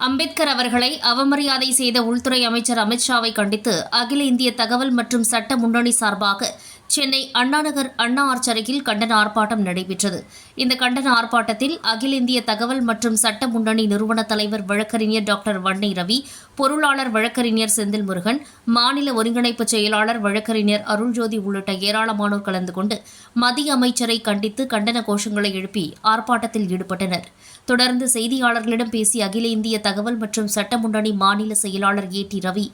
அம்பேத்கர் அவர்களை அவமரியாதை செய்த உள்துறை அமைச்சர் அமித்ஷாவை கண்டித்து அகில இந்திய தகவல் மற்றும் சட்ட முன்னணி சார்பாக சென்னை அண்ணாநகர் அண்ணா ஆர்ச்சரையில் கண்டன ஆர்ப்பாட்டம் நடைபெற்றது. இந்த கண்டன ஆர்ப்பாட்டத்தில் அகில இந்திய தகவல் மற்றும் சட்ட முன்னணி நிறுவன தலைவர் வழக்கறிஞர் டாக்டர் வண்ணை ரவி பொருளாளர் வழக்கறிஞர் செந்தில் முருகன் மாநில ஒருங்கிணைப்பு செயலாளர் வழக்கறிஞர் அருள்ஜோதி உள்ளிட்ட ஏராளமானோர் கலந்து கொண்டு மத்திய அமைச்சரை கண்டித்து கண்டன கோஷங்களை எழுப்பி ஆர்ப்பாட்டத்தில் ஈடுபட்டனர். தொடர்ந்து செய்தியாளர்களிடம் பேசிய அகில இந்திய தகவல் மற்றும் சட்ட முன்னணி மாநில செயலாளர் ஏ டி ரவி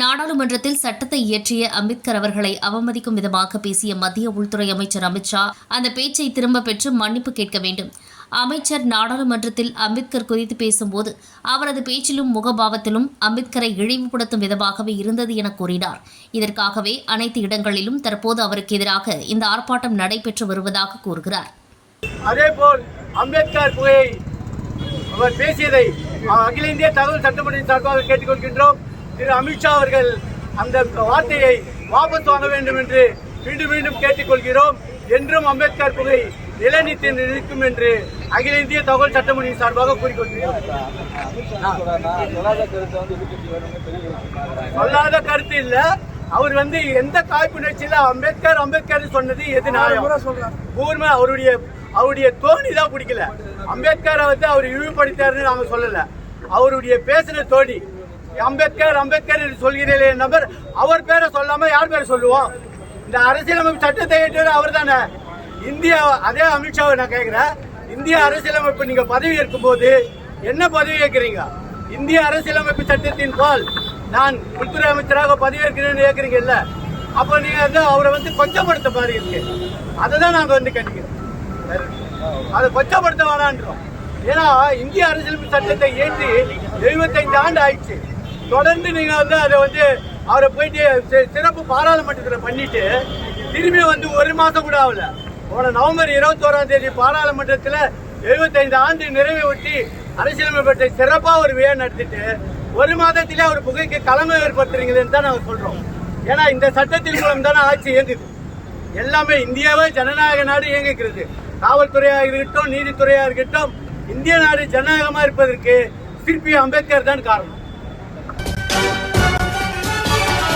நாடாளுமன்றத்தில் சட்டத்தை இயற்றிய அம்பேத்கர் அவர்களை அவமதிக்கும் விதமாக பேசிய மத்திய உள்துறை அமைச்சர் அமித்ஷா அந்த பேச்சை திரும்ப பெற்று மன்னிப்பு கேட்க வேண்டும். அமைச்சர் நாடாளுமன்றத்தில் அம்பேத்கர் குறித்து பேசும்போது அவரது பேச்சிலும் முகபாவத்திலும் அம்பேத்கரை இழிவுபடுத்தும் விதமாகவே இருந்தது என கூறினார். இதற்காகவே அனைத்து இடங்களிலும் தற்போது அவருக்கு எதிராக இந்த ஆர்ப்பாட்டம் நடைபெற்று வருவதாக கூறுகிறார். அதேபோல் அம்பேத்கர் புகையை அவர் பேசியதை அகில இந்திய தகவல் சட்டமன்றத்தின் சார்பாக கேட்டுக்கொள்கின்றோம் திரு அமித்ஷா அவர்கள் அந்த வார்த்தையை வாபஸ் வாங்க வேண்டும் என்று மீண்டும் மீண்டும் கேட்டுக்கொள்கிறோம். என்றும் அம்பேத்கர் புகை நிலைநிறுத்தி நிற்கும் என்று அகில இந்திய தகவல் சட்டமன்றத்தின் சார்பாக கூறிக்கொள்கிறோம் சொல்லாத கருத்து இல்ல. அவர் வந்து எந்த காழ்ப்புணர்ச்சியில அம்பேத்கர் அம்பேத்கர் சொன்னது எது கூர்மை அவருடைய அவருடைய தோணி தான் பிடிக்கல. அம்பேத்கரை வந்து அவர் இழிவுபடுத்தாருன்னு நாங்க சொல்லல. அவருடைய பேசின தோணி அம்பேத்கர் அம்பேத்கர் என்று சொல்கிறீர்களே நபர் அவர் பேரை சொல்லாம யார் பேரை சொல்லுவோம் இந்த அரசியலமைப்பு சட்டத்தை ஏற்று அவர் தானே இந்தியா அதே அமித்ஷாவை நான் கேட்கிறேன். இந்திய அரசியலமைப்பு நீங்க பதவி ஏற்கும் போது என்ன பதவி ஏற்கிறீங்க? இந்திய அரசியலமைப்பு சட்டத்தின் பால் நான் உள்துறை அமைச்சராக பதவியேற்கிறேன்னு கேட்குறீங்கல்ல? அப்போ நீங்க வந்து அவரை வந்து கொச்சப்படுத்த மாதிரி இருக்கு. அதை தான் நாங்கள் வந்து கேட்டுக்கிறோம். அதை கொச்சப்படுத்த வேணான்றோம். ஏன்னா இந்திய அரசியலமைப்பு சட்டத்தை ஏற்றி எழுபத்தைந்து ஆண்டு ஆயிடுச்சு. தொடர்ந்து நீங்கள் வந்து அதை வந்து அவரை போயிட்டு சிறப்பு பாராளுமன்றத்தில் பண்ணிட்டு திரும்பி வந்து ஒரு மாதம் கூட ஆகல. போன நவம்பர் இருபத்தோராம் தேதி பாராளுமன்றத்தில் எழுபத்தைந்து ஆண்டு நிறைவை ஒட்டி அரசியலமைப்பை சிறப்பாக ஒரு விழா நடத்திட்டு ஒரு மாதத்திலே அவர் புகைக்கு தலைமை ஏற்படுத்துறீங்கன்னு தான் நாங்கள் சொல்கிறோம் ஏன்னா இந்த சட்டத்தின் மூலம் தானே ஆட்சி இயங்குது. எல்லாமே இந்தியாவே ஜனநாயக நாடு இயங்குகிறது காவல்துறையாக இருக்கட்டும் நீதித்துறையாக இருக்கட்டும் இந்திய நாடு ஜனநாயகமாக இருப்பதற்கு சிற்பி அம்பேத்கர் தான் காரணம்.